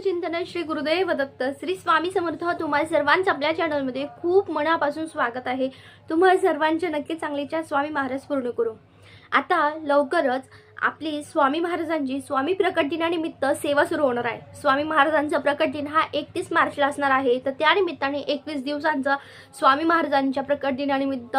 चिंतन श्री गुरुदेव दत्त. श्री स्वामी समर्थ तुम्हाला सर्वांचं आपल्या चॅनलमध्ये खूप मनापासून स्वागत आहे. तुम्हाला सर्वांच्या नक्की चांगलीच्या स्वामी महाराज पूर्ण करू. आता लवकरच आपली स्वामी महाराजांची स्वामी प्रकट दिनानिमित्त सेवा सुरू होणार आहे. स्वामी महाराजांचा प्रकट दिन हा एकतीस मार्चला असणार आहे. तर त्यानिमित्ताने एकवीस दिवसांचा स्वामी महाराजांच्या प्रकट दिनानिमित्त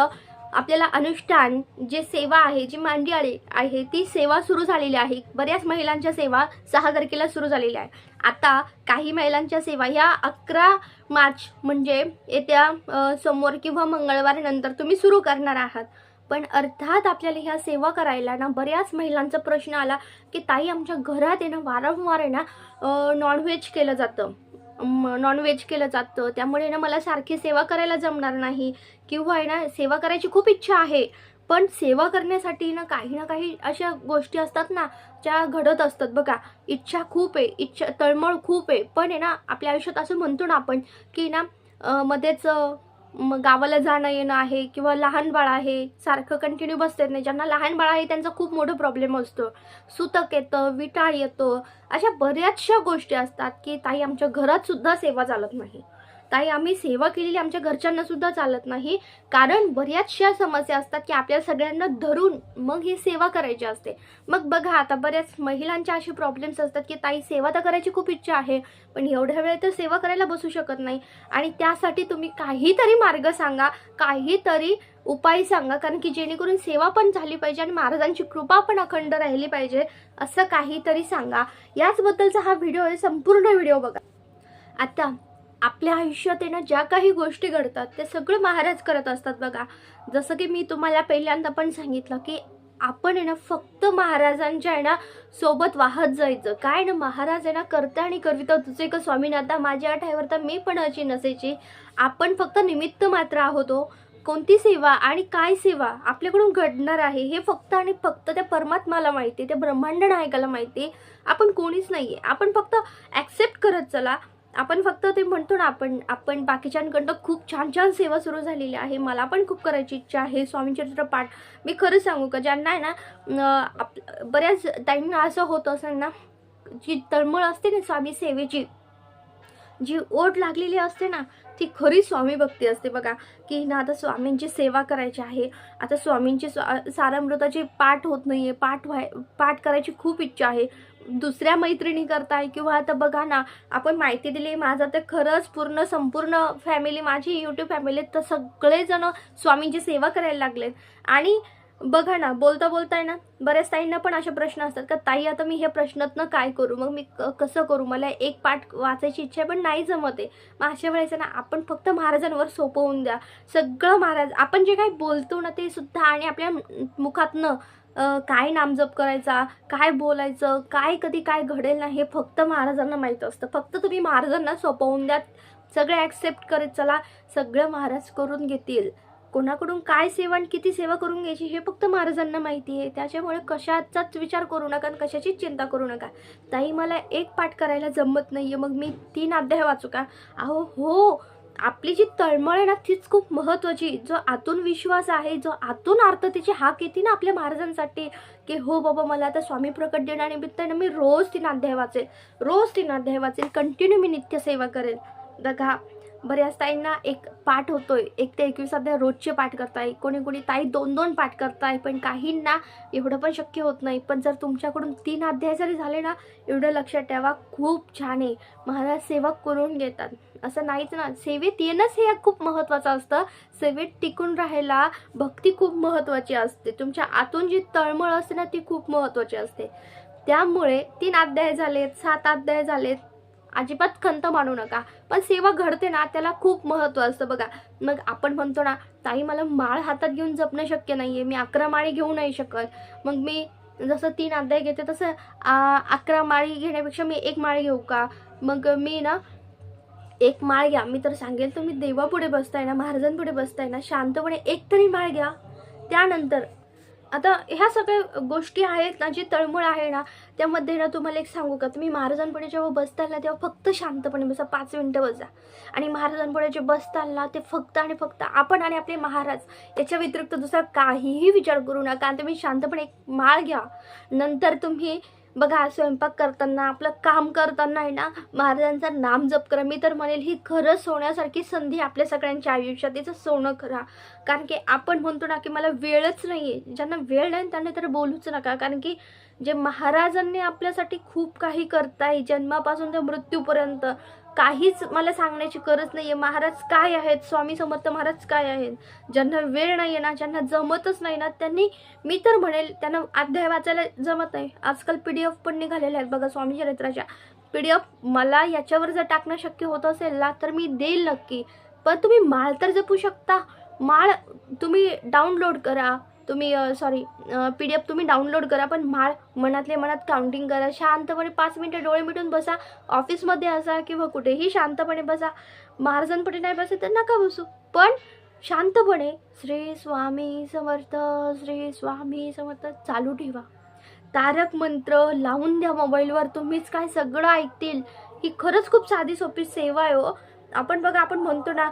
आपल्याला अनुष्ठान जे सेवा आहे जी मांडी आली आहे ती सेवा सुरू झालेली आहे. बऱ्याच महिलांच्या सेवा सहा तारखेला सुरू झालेल्या आहे आता काही महिलांच्या सेवा ह्या अकरा मार्च म्हणजे येत्या सोमवार किंवा मंगळवार नंतर तुम्ही सुरू करणार आहात. पण अर्थात आपल्याला ह्या सेवा करायला ना बऱ्याच महिलांचा प्रश्न आला की ताई आमच्या घरात आहे ना वारंवार आहे ना नॉनव्हेज केलं जातं. नॉनव्हेज केलं जातं. त्यामुळे ना मला सारखी सेवा करायला जमणार नाही. किंवा आहे ना सेवा करायची खूप इच्छा आहे. पण सेवा करण्यासाठी ना काही ना काही अशा गोष्टी असतात ना ज्या घडत असतात. बघा इच्छा खूप आहे. इच्छा तळमळ खूप आहे. पण आहे ना आपल्या आयुष्यात असं म्हणतो ना आपण की ना मध्येच मग गावाला जाणं येणं आहे किंवा लहान बाळ आहे सारखं कंटिन्यू बसत नाही. ज्यांना लहान बाळ आहे त्यांचा खूप मोठं प्रॉब्लेम असतो. सुतक येतं विटाळ येतं. अशा बऱ्याचशा गोष्टी असतात की ताई आमच्या घरात सुद्धा सेवा चालत नाही. ताई आम्ही सेवा केलेली आमच्या घरच्यांना सुद्धा चालत नाही. कारण बऱ्याचशा समस्या असतात की आपल्या सगळ्यांना धरून मग ही सेवा करायची असते. मग बघा आता बऱ्याच महिलांच्या असे प्रॉब्लेम्स असतात की ताई सेवा तर करायची खूप इच्छा आहे पण एवढ्या वेळ तर सेवा करायला बसू शकत नाही. आणि त्यासाठी तुम्ही काहीतरी मार्ग सांगा काहीतरी उपाय सांगा कारण की जेणेकरून सेवा पण झाली पाहिजे आणि महाराजांची कृपा पण अखंड राहिली पाहिजे असं काहीतरी सांगा. याचबद्दलचा हा व्हिडिओ आहे संपूर्ण व्हिडिओ बघा. आता आपल्या आयुष्यात आहे ना ज्या काही गोष्टी घडतात ते सगळं महाराज करत असतात बघा. जसं की मी तुम्हाला पहिल्यांदा पण सांगितलं की आपण आहे ना फक्त महाराजांच्या आहे ना सोबत वाहत जायचं. काय ना महाराज आहे ना करता आणि करविता तुझे का स्वामीनाथा माझ्या ठाईवर तर मी पण अशी नसायची. आपण फक्त निमित्त मात्र आहोत हो. कोणती सेवा आणि काय सेवा आपल्याकडून घडणार आहे हे फक्त आणि फक्त त्या परमात्माला माहिती त्या ब्रह्मांड नायकाला माहिती. आपण कोणीच नाही आहे आपण फक्त ॲक्सेप्ट करत चला. आपण फक्त ते म्हणतो ना आपण आपण बाकीच्यांकडनं खूप छान छान सेवा सुरू झालेली आहे. मला पण खूप करायची इच्छा आहे. स्वामीचरित्र पाठ मी खरं सांगू का ज्यांना आहे ना आप बऱ्याच ताईंना असं होत असेल ना जी तळमळ असते ना स्वामी सेवेची जी ओढ लागलेली असते ना ती खरी स्वामी भक्ती असते बघा. की ना आता स्वामींची सेवा करायची आहे. आता स्वामींची स्वा सारामृताची पाठ होत नाही आहे पाठ व्हाय पाठ करायची खूप इच्छा आहे. दुसऱ्या मैत्रिणी करताय किंवा आता बघा ना आपण माहिती दिली माझं तर खरंच पूर्ण संपूर्ण फॅमिली माझी यूट्यूब फॅमिली तर सगळेजण स्वामींची सेवा करायला लागलेत. आणि बघा ना बोलता बोलता आहे ना बऱ्याच ताईंना पण असे प्रश्न असतात का ताई आता मी हे प्रश्नातनं काय करू? मग मी क- कसं करू? मला एक पाठ वाचायची इच्छा आहे पण नाही जमत आहे. मग अशा वेळेस ना आपण फक्त महाराजांवर सोपवून द्या. सगळं महाराज आपण जे काही बोलतो ना ते सुद्धा आणि आपल्या मुखातनं काय नामजप करायचा काय बोलायचं काय कधी काय घडेल ना हे फक्त महाराजांना माहीत असतं. फक्त तुम्ही महाराजांना सोपवून द्या. सगळे ॲक्सेप्ट करत चला. सगळं महाराज करून घेतील. कोणाकडून काय सेवा आणि किती सेवा करून घ्यायची हे फक्त महाराजांना माहिती आहे. त्याच्यामुळे कशाचाच विचार करू नका आणि कशाचीच चिंता करू नका. ताई मला एक पाठ करायला जमत नाही आहे मग मी तीन अध्याय वाचू का? अहो हो. आपली जी तळमळ आहे ना तीच खूप महत्त्वाची जो आतून विश्वास आहे जो आतून आर्ततेची हाक येते ना आपल्या महाराजांसाठी की हो बाबा मला आता स्वामी प्रकट देण्यानिमित्त ना मी रोज तीन अध्याय वाचेल. रोज तीन अध्याय वाचेल. कंटिन्यू मी नित्यसेवा करेल. बघा बऱ्याच ताईंना एक पाठ होतोय. एक ते एकवीस अध्याय रोजचे पाठ करताय. कोणी कोणी ताई दोन दोन पाठ करताय पण काहींना एवढं पण शक्य होत नाही. पण जर तुमच्याकडून तीन अध्याय जरी झाले ना एवढं लक्षात ठेवा खूप छान आहे. महाराज सेवा करून घेतात. असं नाहीच ना. सेवेत येणंच हे खूप महत्त्वाचं असतं. सेवेत टिकून राहायला भक्ती खूप महत्त्वाची असते. तुमच्या आतून जी तळमळ असते ना ती खूप महत्त्वाची असते. त्यामुळे तीन अध्याय झालेत सात अध्याय झालेत. अजिबात खंत मानू नका. पण सेवा घडते ना त्याला खूप महत्त्व असतं बघा. मग आपण म्हणतो ना ताई मला माळ हातात घेऊन जपणं शक्य नाही आहे मी अकरा माळी घेऊ नाही शकत. मग मी जसं तीन अध्याय घेते तसं अकरा माळी घेण्यापेक्षा मी एक माळी घेऊ का? मग मी ना एक माळ घ्या. मी तर सांगेल तुम्ही देवापुढे बसताय ना महाराजांपुढे बसताय ना शांतपणे एक तरी माळ घ्या. त्यानंतर आता ह्या सगळ्या गोष्टी आहेत ना जी तळमळ आहे ना त्यामध्ये ना तुम्हाला एक सांगू का? तुम्ही महाराजांपुढे जेव्हा बसताल ना तेव्हा फक्त शांतपणे बसा पाच मिनटं बसा. आणि महाराजांपुढे जे बसताल ना ते फक्त आणि फक्त आपण आणि आपले महाराज याच्या व्यतिरिक्त दुसरा काहीही विचार करू नका. आणि तुम्ही शांतपणे एक माळ घ्या. नंतर तुम्ही बघा स्वयंपाक करताना आपलं काम करताना आहे ना महाराजांचं नाम जप करा. मी तर म्हणेल ही खरं सोन्यासारखी संधी आपल्या सगळ्यांच्या आयुष्यात. तिचं सोनं करा. कारण की आपण म्हणतो ना की मला वेळच नाही आहे ज्यांना वेळ नाही त्यांना तर बोलूच नका. कारण की जे महाराजांनी आपल्यासाठी खूप काही करताय जन्मापासून ते मृत्यूपर्यंत काहीच मला सांगण्याची गरज नाही आहे महाराज काय आहेत? स्वामी समर्थ महाराज काय आहेत? ज्यांना वेळ नाही आहे ना ज्यांना जमतच नाही ना त्यांनी मी तर म्हणेल त्यांना अध्याय वाचायला जमत नाही. आजकाल पी डी एफ पण निघालेले आहेत बघा स्वामी चरित्राच्या. पी डी एफ मला याच्यावर जर टाकणं शक्य होत असेल ना तर मी देईल नक्की. पण तुम्ही माळ तर जपू शकता. माळ तुम्ही डाउनलोड करा. तुम्ही सॉरी पी डी एफ तुम्ही डाउनलोड करा पण माळ मनातले मनात काउंटिंग करा. शांतपणे पाच मिनटं डोळे मिटून बसा. ऑफिसमध्ये असा किंवा कुठेही शांतपणे बसा. महाराजांपणे नाही बसे तर नका बसू. पण शांतपणे श्री स्वामी समर्थ श्री स्वामी समर्थ चालू ठेवा. तारक मंत्र लावून द्या मोबाईलवर तुम्हीच काय सगळं ऐकतील. ही खरंच खूप साधी सोपी सेवा आहे हो. आपण बघा आपण म्हणतो ना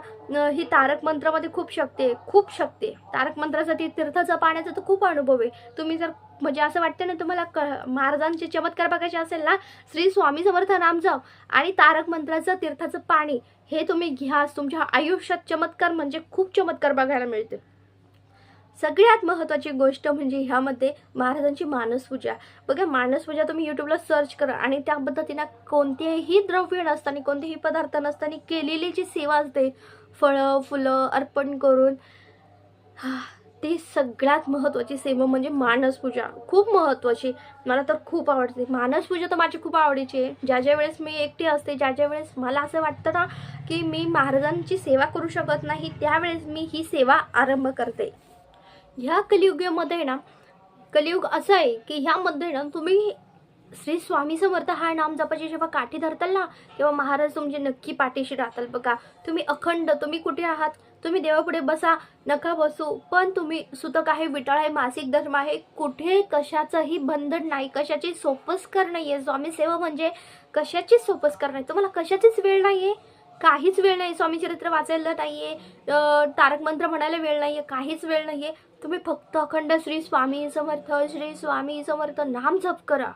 ही तारक मंत्रामध्ये खूप शक्ती आहे खूप शक्ती आहे. तारक मंत्रासाठी तीर्थाचा पाण्याचा तर खूप अनुभव आहे. तुम्ही जर म्हणजे असं वाटतं ना तुम्हाला क महाराजांचे चमत्कार बघायचे असेल ना श्री स्वामी समर्थ नामजाव आणि तारक मंत्राचं तीर्थाचं पाणी हे तुम्ही घ्या. तुमच्या आयुष्यात चमत्कार म्हणजे खूप चमत्कार बघायला मिळते सगळ्यात महत्त्वाची गोष्ट म्हणजे ह्यामध्ये महाराजांची मानसपूजा. बघा मानसपूजा तुम्ही यूट्यूबला सर्च करा आणि त्या पद्धतीनं कोणतेही द्रव्य नसताना कोणतेही पदार्थ नसताना केलेली जी सेवा असते फळं फुलं अर्पण करून हा, ती सगळ्यात महत्त्वाची सेवा म्हणजे मानसपूजा. खूप महत्त्वाची. मला तर खूप आवडते. मानसपूजा तर माझी खूप आवडीची आहे. ज्या ज्या वेळेस मी एकटी असते ज्या ज्या वेळेस मला असं वाटतं ना की मी महाराजांची सेवा करू शकत नाही त्यावेळेस मी ही सेवा आरंभ करते. ह्या कलियुगामध्ये ना कलियुग असं आहे की ह्यामध्ये ना तुम्ही श्री स्वामी समर्थ हा नाम जपाची जेव्हा काठी धरताल ना तेव्हा महाराज तुमचे नक्की पाठीशी राहताल बघा. तुम्ही अखंड तुम्ही कुठे आहात? तुम्ही देवापुढे बसा नका बसू पण तुम्ही सुतक आहे विटाळ आहे मासिक धर्म आहे कुठे कशाचंही बंधन नाही कशाची सोपस्कर नाही आहे स्वामी सेवा म्हणजे कशाचीच सोपस्कर नाही. तुम्हाला कशाचीच वेळ नाही आहे काहीच वेळ नाही स्वामी चरित्र वाचायला नाही आहे तारक मंत्र म्हणायला वेळ नाही आहे काहीच वेळ नाही आहे तुम्ही फक्त अखंड श्री स्वामी समर्थ श्री स्वामी समर्थ नाम जप करा.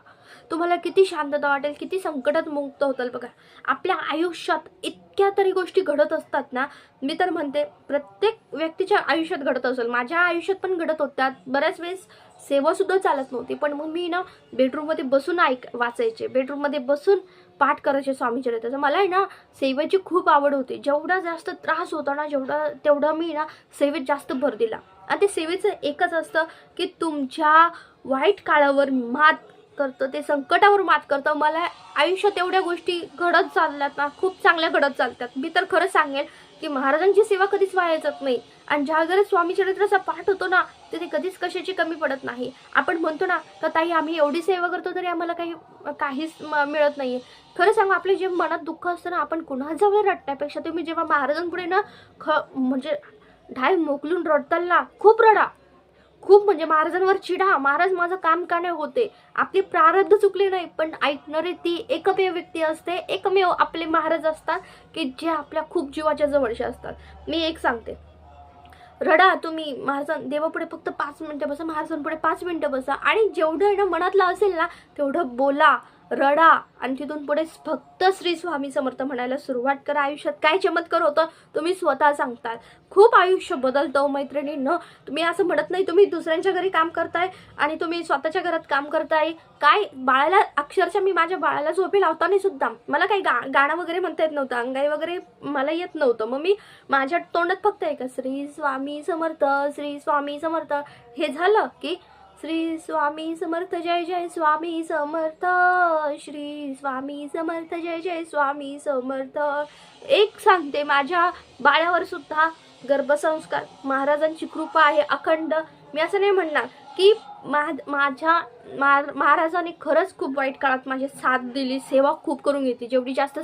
तुम्हाला किती शांतता वाटेल किती संकटात मुक्त होताल बघा. आपल्या आयुष्यात इतक्या तरी गोष्टी घडत असतात ना मी तर म्हणते प्रत्येक व्यक्तीच्या आयुष्यात घडत असेल. माझ्या आयुष्यात पण घडत होत्या. बऱ्याच वेळेस सेवासुद्धा चालत नव्हती. पण मग मी ना बेडरूममध्ये बसून ऐक वाचायचे. बेडरूममध्ये बसून पाठ करायचे स्वामी चरित्राचं मला आहे ना सेवेची खूप आवड होती. जेवढा जास्त त्रास होता ना जेवढा तेवढा मी ना सेवेत जास्त भर दिला. आणि ते सेवेचं एकच असतं की तुमच्या वाईट काळावर मात करतं ते संकटावर मात करतं. मला आयुष्यात एवढ्या गोष्टी घडत चालल्यात ना खूप चांगल्या घडत चालतात. मी तर खरं सांगेल की महाराजांची सेवा कधीच वाया जात नाही. आणि ज्या घरात स्वामी चरित्राचा पाठ होतो ना तिथे कधीच कशाची कमी पडत नाही. आपण म्हणतो ना का ताई आम्ही एवढी सेवा करतो तरी आम्हाला काही काहीच म- मिळत नाही खरं सांगू आपले जे मनात दुःख असतं ना आपण कुणाजवळ रडण्यापेक्षा तुम्ही जेव्हा महाराजांपुढे ना ख म्हणजे ढाय मोकलून रडताल ना खूप रडा. खूप म्हणजे महाराजांवर चिडा. महाराज माझं काम का नाही होते? आपली प्रारब्ध चुकले नाही पण ऐकणारे ती एकमेव व्यक्ती असते. एकमेव आपले महाराज असतात की जे आपल्या खूप जीवाच्या जवळचे असतात. मी एक सांगते. रडा तुम्ही महाराजां देवापुढे फक्त पाच मिनटं बसा महाराजांपुढे पाच मिनटं बसा. आणि जेवढं ना मनातलं असेल ना तेवढं बोला. रडा. आणि तिथून पुढे फक्त श्री स्वामी समर्थ म्हणायला सुरुवात करा. आयुष्यात काय चमत्कार होतं तुम्ही स्वतः सांगतात खूप आयुष्य बदलतं हो मैत्रिणींना. तुम्ही असं म्हणत नाही तुम्ही दुसऱ्यांच्या घरी काम करताय आणि तुम्ही स्वतःच्या घरात काम करताय. काय बाळाला अक्षरशः मी माझ्या बाळाला झोपी लावताना सुद्धा मला काही गा गाणं वगैरे म्हणता येत नव्हतं अंगाई वगैरे मला येत नव्हतं. मग मी माझ्या तोंडात फक्त आहे का श्री स्वामी समर्थ श्री स्वामी समर्थ. हे झालं की श्री स्वामी समर्थ जय जय स्वामी समर्थ. श्री स्वामी समर्थ जय जय स्वामी समर्थ. एक सांगते माझ्या बाळावर सुद्धा गर्भसंस्कार. महाराजांची कृपा आहे अखंड. मी असं नाही म्हणणार की मा माझ्या मा- महाराजांनी खरंच खूप वाईट काळात माझी साथ दिली सेवा खूप करून घेतली. जेवढी जास्त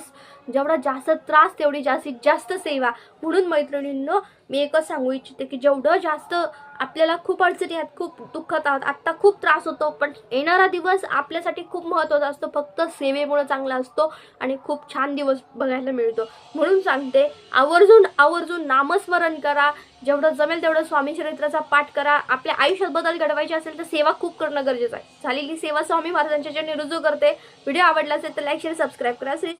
जेवढा जास्त त्रास तेवढी जास्तीत जास्त सेवा. म्हणून मैत्रिणींनो मी एकच सांगू इच्छिते की जेवढं जास्त आपल्याला खूप अडचणी आहेत खूप दुःखात आहात. आत्ता खूप त्रास होतो पण येणारा दिवस आपल्यासाठी खूप महत्त्वाचा असतो. फक्त सेवेमुळे चांगला असतो आणि खूप छान दिवस बघायला मिळतो. म्हणून सांगते आवर्जून आवर्जून नामस्मरण करा. जेवढं जमेल तेवढं स्वामी चरित्राचा पाठ करा. आपल्या आयुष्यात बदल घडवायचे असेल तर सेवा खूप करणं गरजेचं आहे. झालेली सेवा स्वामी महाराजांच्या निरुजू रुजू करते. व्हिडिओ आवडला असेल तर लाईक शेअर सबस्क्राईब करा. श्री